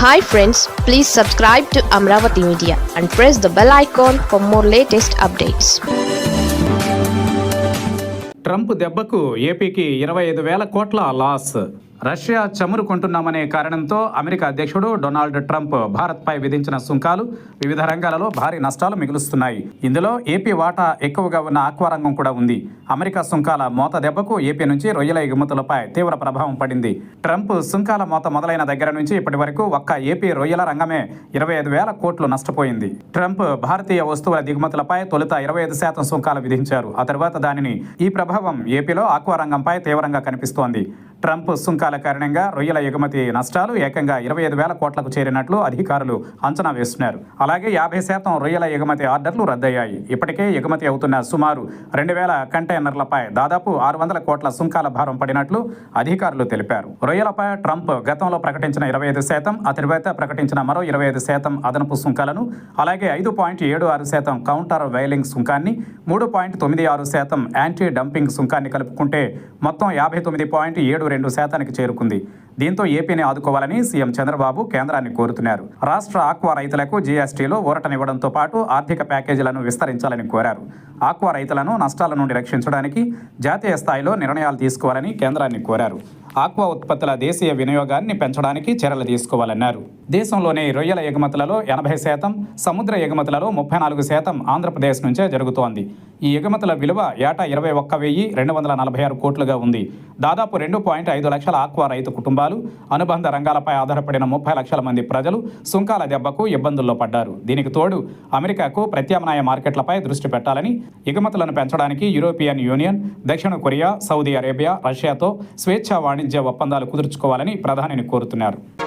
Hi friends please subscribe to Amaravati media and press the bell icon for more latest updates Trump దెబ్బకు ఏపీకి ఇరవై ఐదు వేల కోట్ల లాస్. రష్యా చమురు కొంటున్నామనే కారణంతో అమెరికా అధ్యక్షుడు డొనాల్డ్ ట్రంప్ భారత్పై విధించిన సుంకాలు వివిధ రంగాలలో భారీ నష్టాలు మిగులుస్తున్నాయి. ఇందులో ఏపీ వాటా ఎక్కువగా ఉన్న ఆక్వా రంగం కూడా ఉంది. అమెరికా సుంకాల మోత దెబ్బకు ఏపీ నుంచి రొయ్యల ఎగుమతులపై తీవ్ర ప్రభావం పడింది. ట్రంప్ సుంకాల మోత మొదలైన దగ్గర నుంచి ఇప్పటి వరకు ఒక్క ఏపీ రొయ్యల రంగమే ఇరవై ఐదు వేల కోట్లు నష్టపోయింది. ట్రంప్ భారతీయ వస్తువుల దిగుమతులపై తొలుత ఇరవై ఐదు శాతం సుంకాలు విధించారు. ఆ తర్వాత దానిని ఈ ప్రభావం ఏపీలో ఆక్వా రంగంపై తీవ్రంగా కనిపిస్తోంది. ట్రంప్ సుంకాల కారణంగా రొయ్యల ఎగుమతి నష్టాలు ఏకంగా ఇరవై ఐదు వేల కోట్లకు చేరినట్లు అధికారులు అంచనా వేస్తున్నారు. అలాగే యాభై శాతం రొయ్యల ఎగుమతి ఆర్డర్లు రద్దయ్యాయి. ఇప్పటికే ఎగుమతి అవుతున్న సుమారు రెండు వేల కంటైనర్లపై దాదాపు ఆరు వందల కోట్ల సుంకాల భారం పడినట్లు అధికారులు తెలిపారు. రొయ్యలపై ట్రంప్ గతంలో ప్రకటించిన ఇరవై ఐదు శాతం ఆ తర్వాత ప్రకటించిన మరో ఇరవై ఐదు శాతం అదనపు సుంకాలను అలాగే ఐదు పాయింట్ ఏడు ఆరు శాతం కౌంటర్ వైలింగ్ సుంకాన్ని మూడు పాయింట్ తొమ్మిది ఆరు శాతం యాంటీ డంపింగ్ సుంకాన్ని కలుపుకుంటే మొత్తం యాభై తొమ్మిది పాయింట్ ఏడు రెండు శాతానికి చేరుకుంది. దీంతో ఏపీని ఆదుకోవాలని సీఎం చంద్రబాబు కేంద్రాన్ని కోరుతున్నారు. రాష్ట్ర ఆక్వా రైతులకు జీఎస్టీలో ఊరటనివ్వడంతో పాటు ఆర్థిక ప్యాకేజీలను విస్తరించాలని కోరారు. ఆక్వా రైతులను నష్టాల నుండి రక్షించడానికి జాతీయ స్థాయిలో నిర్ణయాలు తీసుకోవాలని కేంద్రాన్ని కోరారు. ఆక్వా ఉత్పత్తుల దేశీయ వినియోగాన్ని పెంచడానికి చర్యలు తీసుకోవాలన్నారు. దేశంలోని రొయ్యల ఎగుమతులలో ఎనభై శాతం సముద్ర ఎగుమతులలో ముప్పై నాలుగు శాతం ఆంధ్రప్రదేశ్ నుంచే జరుగుతోంది. ఈ ఎగుమతుల విలువ ఏటా ఇరవై ఒక్క వెయ్యి రెండు వందల నలభై ఆరు కోట్లుగా ఉంది. దాదాపు రెండు పాయింట్ ఐదు లక్షల ఆక్వా రైతు కుటుంబాలు అనుబంధ రంగాలపై ఆధారపడిన ముప్పై లక్షల మంది ప్రజలు సుంకాల దెబ్బకు ఇబ్బందుల్లో పడ్డారు. దీనికి తోడు అమెరికాకు ప్రత్యామ్నాయ మార్కెట్లపై దృష్టి పెట్టాలని ఎగుమతులను పెంచడానికి యూరోపియన్ యూనియన్ దక్షిణ కొరియా సౌదీ అరేబియా రష్యాతో స్వేచ్ఛా వాణిజ్య ఒప్పందాలు కుదుర్చుకోవాలని ప్రధానిని కోరుతున్నారు.